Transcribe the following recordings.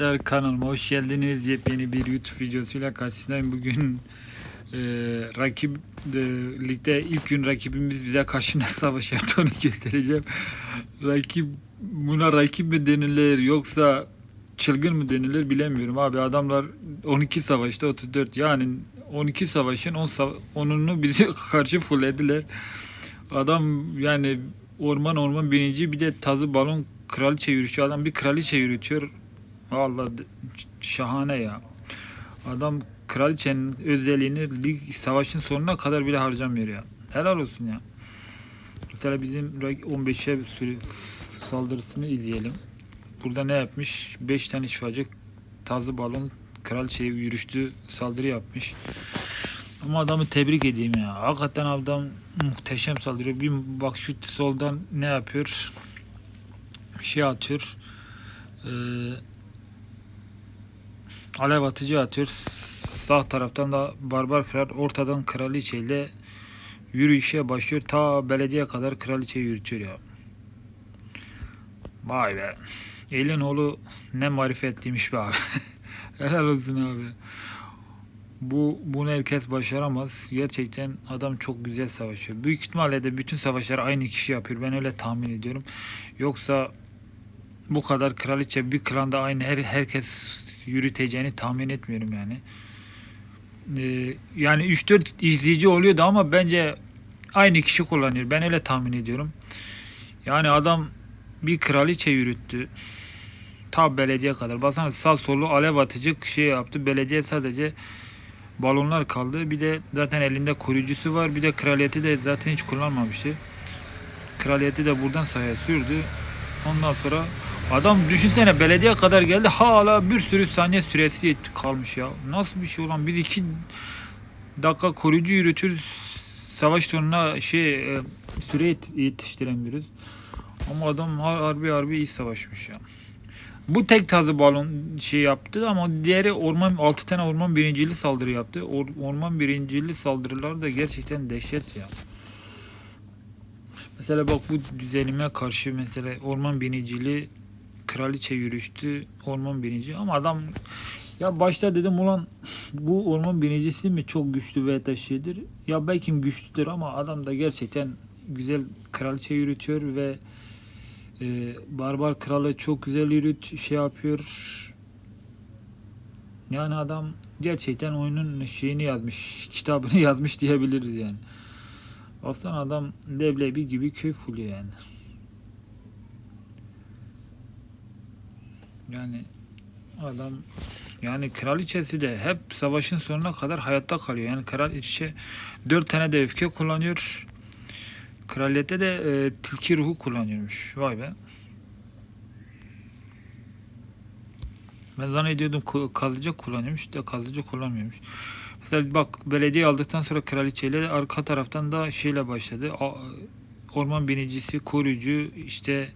Arkadaşlar kanalıma hoş geldiniz. Yepyeni bir YouTube videosuyla karşınızdayım. Bugün e, rakip e, ligde ilk gün rakibimiz bize karşı nasıl savaş yaptı onu göstereceğim. Rakip buna rakip mi denilir yoksa çılgın mı denilir bilemiyorum abi. Adamlar 12 savaşta 34 yani 12 savaşın 10 sav- 10'unu bize karşı fullediler. Adam yani orman orman birinci bir de tazı balon kraliçe yürüyüşü adam bir kraliçe yürütüyor. Vallahi de- şahane ya. Adam kraliçenin özelliğini lig savaşın sonuna kadar bile harcamıyor ya. Helal olsun ya. Mesela bizim rak- 15'e sürü saldırısını izleyelim. Burada ne yapmış? 5 tane şifacı tazı balon kraliçeye yürüyüştü saldırı yapmış. Ama adamı tebrik edeyim ya. Hakikaten adam muhteşem saldırıyor. Bir bak şu soldan ne yapıyor? Şey atıyor. Ee, alev atıcı atıyor. Sağ taraftan da barbar kral ortadan kraliçeyle yürüyüşe başlıyor. Ta belediye kadar kraliçe yürütüyor ya. Vay be. Elin oğlu ne marifetliymiş be abi. Helal olsun abi. Bu bunu herkes başaramaz. Gerçekten adam çok güzel savaşıyor. Büyük ihtimalle de bütün savaşları aynı kişi yapıyor. Ben öyle tahmin ediyorum. Yoksa bu kadar kraliçe bir klanda aynı her herkes yürüteceğini tahmin etmiyorum yani. Ee, yani 3-4 izleyici oluyordu ama bence aynı kişi kullanıyor. Ben öyle tahmin ediyorum. Yani adam bir kraliçe yürüttü. Ta belediye kadar. Baksana sağ solu alev atıcı şey yaptı. Belediye sadece balonlar kaldı. Bir de zaten elinde koruyucusu var. Bir de kraliyeti de zaten hiç kullanmamıştı. Kraliyeti de buradan sahaya sürdü. Ondan sonra adam düşünsene belediye kadar geldi. Hala bir sürü saniye süresi kalmış ya. Nasıl bir şey olan biz iki dakika koruyucu yürütürüz. Savaş sonuna şey e, süre yet- yetiştiremiyoruz. Ama adam har- harbi harbi iyi savaşmış ya. Bu tek tazı balon şey yaptı ama diğeri orman 6 tane orman birincili saldırı yaptı. Or- orman birincili saldırılar da gerçekten dehşet ya. Mesela bak bu düzenime karşı mesela orman birincili kraliçe yürüyüştü orman birinci ama adam ya başta dedim ulan bu orman birincisi mi çok güçlü ve taşıdır ya belki güçlüdür ama adam da gerçekten güzel kraliçe yürütüyor ve e, barbar kralı çok güzel yürüt şey yapıyor yani adam gerçekten oyunun şeyini yazmış kitabını yazmış diyebiliriz yani. Aslan adam leblebi gibi köy fulu yani. Yani adam yani kraliçesi de hep savaşın sonuna kadar hayatta kalıyor. Yani kraliçe dört tane de öfke kullanıyor. Kraliyette de e, tilki ruhu kullanıyormuş. Vay be. Ben zannediyordum kazıcı kullanıyormuş da kazıcı kullanmıyormuş. Mesela bak belediye aldıktan sonra kraliçeyle arka taraftan da şeyle başladı. Orman binicisi, koruyucu işte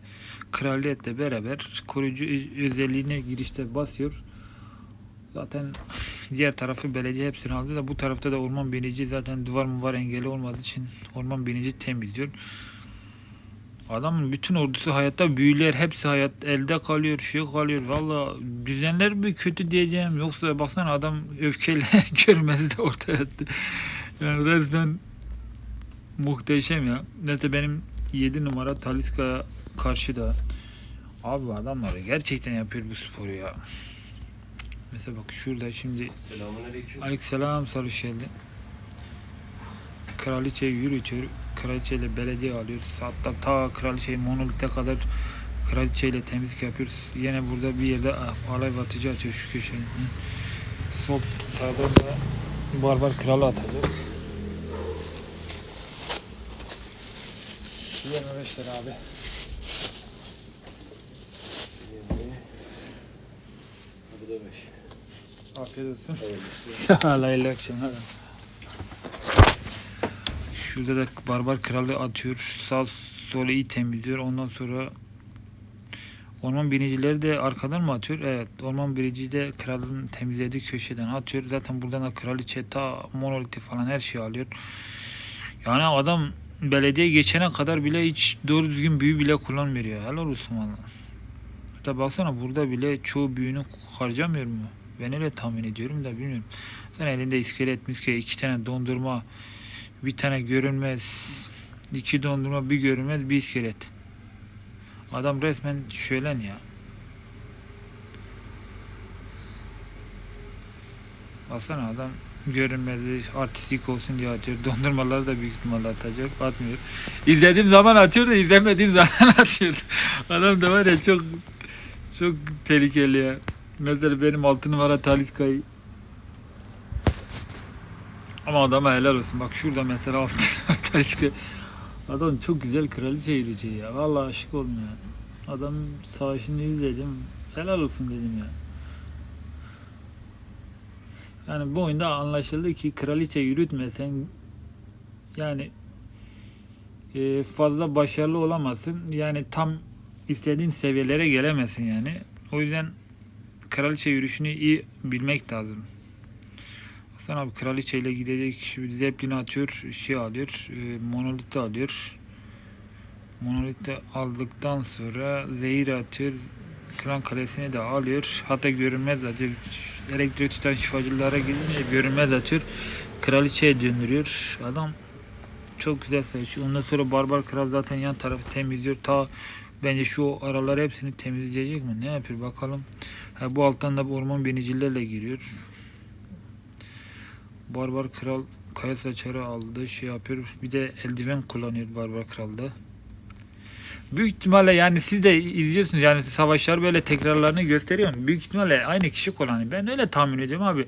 kraliyetle beraber koruyucu özelliğine girişte basıyor. Zaten diğer tarafı belediye hepsini aldı da bu tarafta da orman binici zaten duvar mı var engeli olmadığı için orman binici temizliyor. Adamın bütün ordusu hayatta büyüler hepsi hayat elde kalıyor şey kalıyor valla düzenler mi kötü diyeceğim yoksa baksana adam öfkeyle görmezi de ortaya attı. Yani resmen muhteşem ya. Neyse benim 7 numara Taliska'ya karşı da abi adamlar gerçekten yapıyor bu sporu ya. Mesela bak şurada şimdi Selamünaleyküm. Aleykümselam sarı geldin. Kraliçeyi yürütüyor. Kraliçeyle belediye alıyoruz. Hatta ta kraliçeyi monolite kadar kraliçeyle temizlik yapıyoruz. Yine burada bir yerde ah, alay atıcı atıyor şu köşenin. Sol sağdan da barbar kralı atacağız. 25 lira abi. Bu da beş. Afiyet olsun. Sağ hayırlı akşamlar. Şurada da barbar kralı atıyor. Sağ solu iyi temizliyor. Ondan sonra orman binicileri de arkadan mı atıyor? Evet. Orman binici de kralın temizlediği köşeden atıyor. Zaten buradan da kraliçe ta monoliti falan her şeyi alıyor. Yani adam belediye geçene kadar bile hiç doğru düzgün büyü bile kullanmıyor ya. Helal olsun valla. Hatta baksana burada bile çoğu büyüğünü harcamıyor mu? Ben öyle tahmin ediyorum da bilmiyorum. Sen elinde iskelet miskelet iki tane dondurma bir tane görünmez iki dondurma bir görünmez bir iskelet. Adam resmen şölen ya. Baksana adam görünmezi artistik olsun diye atıyor. Dondurmaları da büyük ihtimalle atacak. Atmıyor. İzlediğim zaman atıyor da izlemediğim zaman atıyor. Adam da var ya çok çok tehlikeli ya. Mesela benim altı numara Taliska'yı ama adama helal olsun. Bak şurada mesela altı numara Taliska. Adam çok güzel kraliçe yürüyeceği ya. Vallahi aşık oldum ya. Adam savaşını izledim. Helal olsun dedim ya. Yani bu oyunda anlaşıldı ki kraliçe yürütmesen yani e, fazla başarılı olamazsın. Yani tam istediğin seviyelere gelemezsin yani. O yüzden kraliçe yürüyüşünü iyi bilmek lazım. Hasan abi kraliçeyle gidecek şu zeplini atıyor, şey alıyor, e, monoliti alıyor. Monoliti aldıktan sonra zehir atıyor. Klan kalesini de alıyor. Hatta görünmez atıyor. Elektrik tutan şifacılara gidince görünmez atıyor. Kraliçeye döndürüyor. Adam çok güzel savaşıyor. Ondan sonra Barbar Kral zaten yan tarafı temizliyor. Ta bence şu araları hepsini temizleyecek mi? Ne yapıyor bakalım. Ha, bu alttan da bu orman binicilerle giriyor. Barbar Kral kaya saçarı aldı. Şey yapıyor. Bir de eldiven kullanıyor Barbar Kral'da. Büyük ihtimalle yani siz de izliyorsunuz yani savaşlar böyle tekrarlarını gösteriyor. Büyük ihtimalle aynı kişi kullanıyor. Ben öyle tahmin ediyorum abi.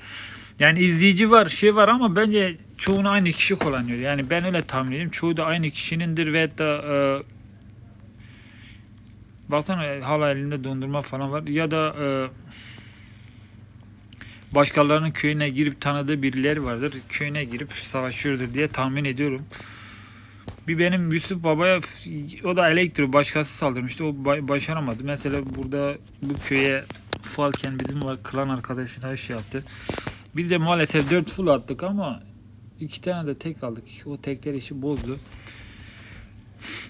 Yani izleyici var, şey var ama bence çoğunu aynı kişi kullanıyor. Yani ben öyle tahmin ediyorum. Çoğu da aynı kişinindir ve da e, baksana hala elinde dondurma falan var. Ya da e, başkalarının köyüne girip tanıdığı birileri vardır. Köyüne girip savaşıyordur diye tahmin ediyorum. Bir benim Yusuf Baba'ya o da elektro başkası saldırmıştı. O ba- başaramadı. Mesela burada bu köye Falken bizim var klan arkadaşına şey yaptı. Biz de maalesef 4 full attık ama iki tane de tek aldık. O tekler işi bozdu.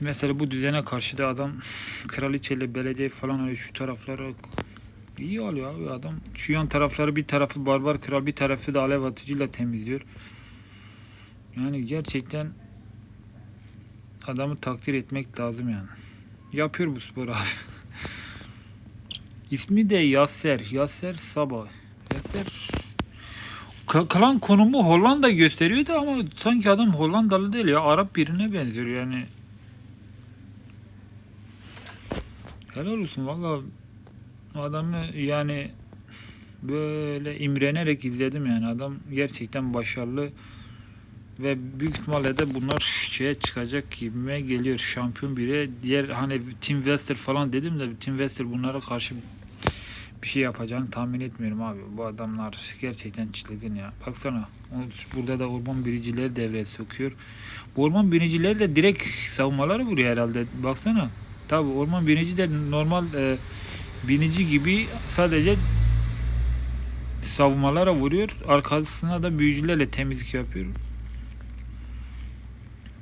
Mesela bu düzene karşı da adam kraliçeyle belediye falan öyle şu taraflara iyi oluyor abi adam. Şu yan tarafları bir tarafı barbar kral bir tarafı da alev atıcıyla temizliyor. Yani gerçekten adamı takdir etmek lazım yani. Yapıyor bu spor abi. İsmi de Yasser. Yasser Sabah. Yasser Klan konumu Hollanda gösteriyordu ama sanki adam Hollandalı değil ya. Arap birine benziyor yani. Helal olsun valla. Adamı yani böyle imrenerek izledim yani. Adam gerçekten başarılı ve büyük ihtimalle de bunlar şeye çıkacak gibime geliyor şampiyon biri. Diğer hani Tim Wester falan dedim de Tim Wester bunlara karşı bir şey yapacağını tahmin etmiyorum abi. Bu adamlar gerçekten çılgın ya. Baksana burada da orman biricileri devreye sokuyor. Bu orman binicileri de direkt savunmaları vuruyor herhalde. Baksana. Tabi orman binici de normal e, binici gibi sadece savunmalara vuruyor. Arkasına da büyücülerle temizlik yapıyor.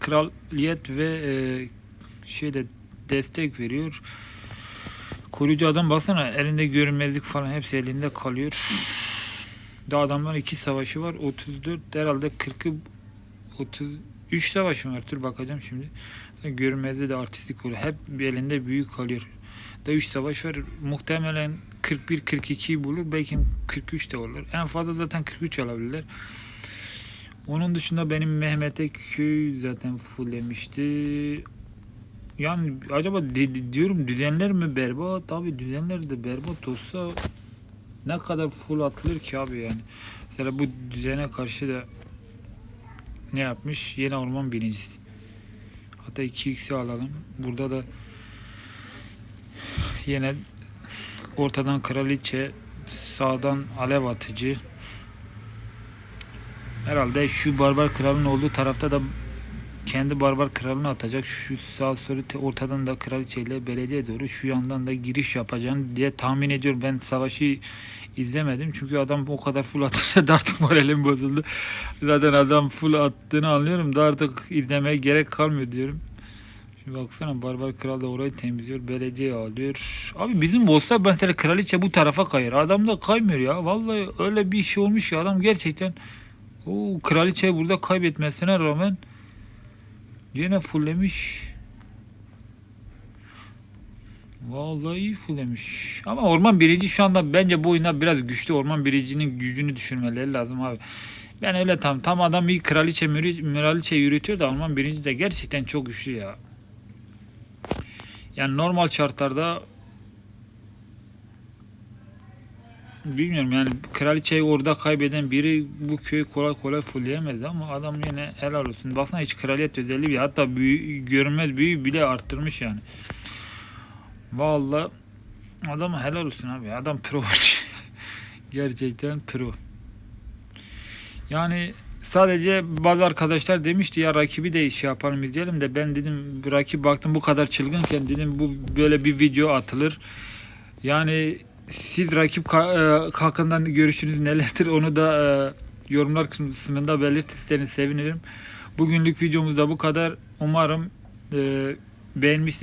Kraliyet ve e, şeyde destek veriyor. Koruyucu adam baksana elinde görünmezlik falan hepsi elinde kalıyor. Daha adamların iki savaşı var. 34 herhalde 40'ı 33 savaşı var. Dur bakacağım şimdi. Görünmezde de artistik oluyor. Hep elinde büyük kalıyor. Da 3 savaş var. Muhtemelen 41-42'yi bulur. Belki 43 de olur. En fazla zaten 43 alabilirler. Onun dışında benim Mehmet'e köy zaten fullemişti. Yani acaba di- di- diyorum düzenler mi berbat? Abi düzenler de berbat olsa ne kadar full atılır ki abi yani. Mesela bu düzene karşı da ne yapmış? Yeni orman birincisi. Hatta 2x'i alalım. Burada da yine ortadan kraliçe, sağdan alev atıcı. Herhalde şu barbar kralın olduğu tarafta da kendi barbar kralını atacak. Şu sağ te- ortadan da kraliçeyle belediye doğru şu yandan da giriş yapacağını diye tahmin ediyorum. Ben savaşı izlemedim. Çünkü adam o kadar full atınca da artık moralim bozuldu. Zaten adam full attığını anlıyorum da artık izlemeye gerek kalmıyor diyorum. Şimdi baksana Barbar Kral da orayı temizliyor. Belediye alıyor. Abi bizim olsa mesela kraliçe bu tarafa kayar. Adam da kaymıyor ya. Vallahi öyle bir şey olmuş ya. Adam gerçekten o kraliçeyi burada kaybetmesine rağmen yine fullemiş. Vallahi iyi fullemiş. Ama orman birici şu anda bence bu oyunda biraz güçlü. Orman biricinin gücünü düşürmeleri lazım abi. Ben öyle tam tam adam bir kraliçe müraliçe yürütüyor da Alman birinci de gerçekten çok güçlü ya. Yani normal şartlarda bilmiyorum yani kraliçeyi orada kaybeden biri bu köyü kolay kolay fullleyemez ama adam yine helal olsun. Baksana hiç kraliyet özelliği bir hatta büyü, görünmez büyü bile arttırmış yani. Vallahi adam helal olsun abi. Adam pro. Gerçekten pro. Yani sadece bazı arkadaşlar demişti ya rakibi de şey yapalım izleyelim de ben dedim rakip baktım bu kadar çılgınken dedim bu böyle bir video atılır. Yani siz rakip e, hakkında görüşünüz nelerdir onu da e, yorumlar kısmında belirtirseniz sevinirim. Bugünlük videomuz da bu kadar. Umarım e, beğenmişsiniz.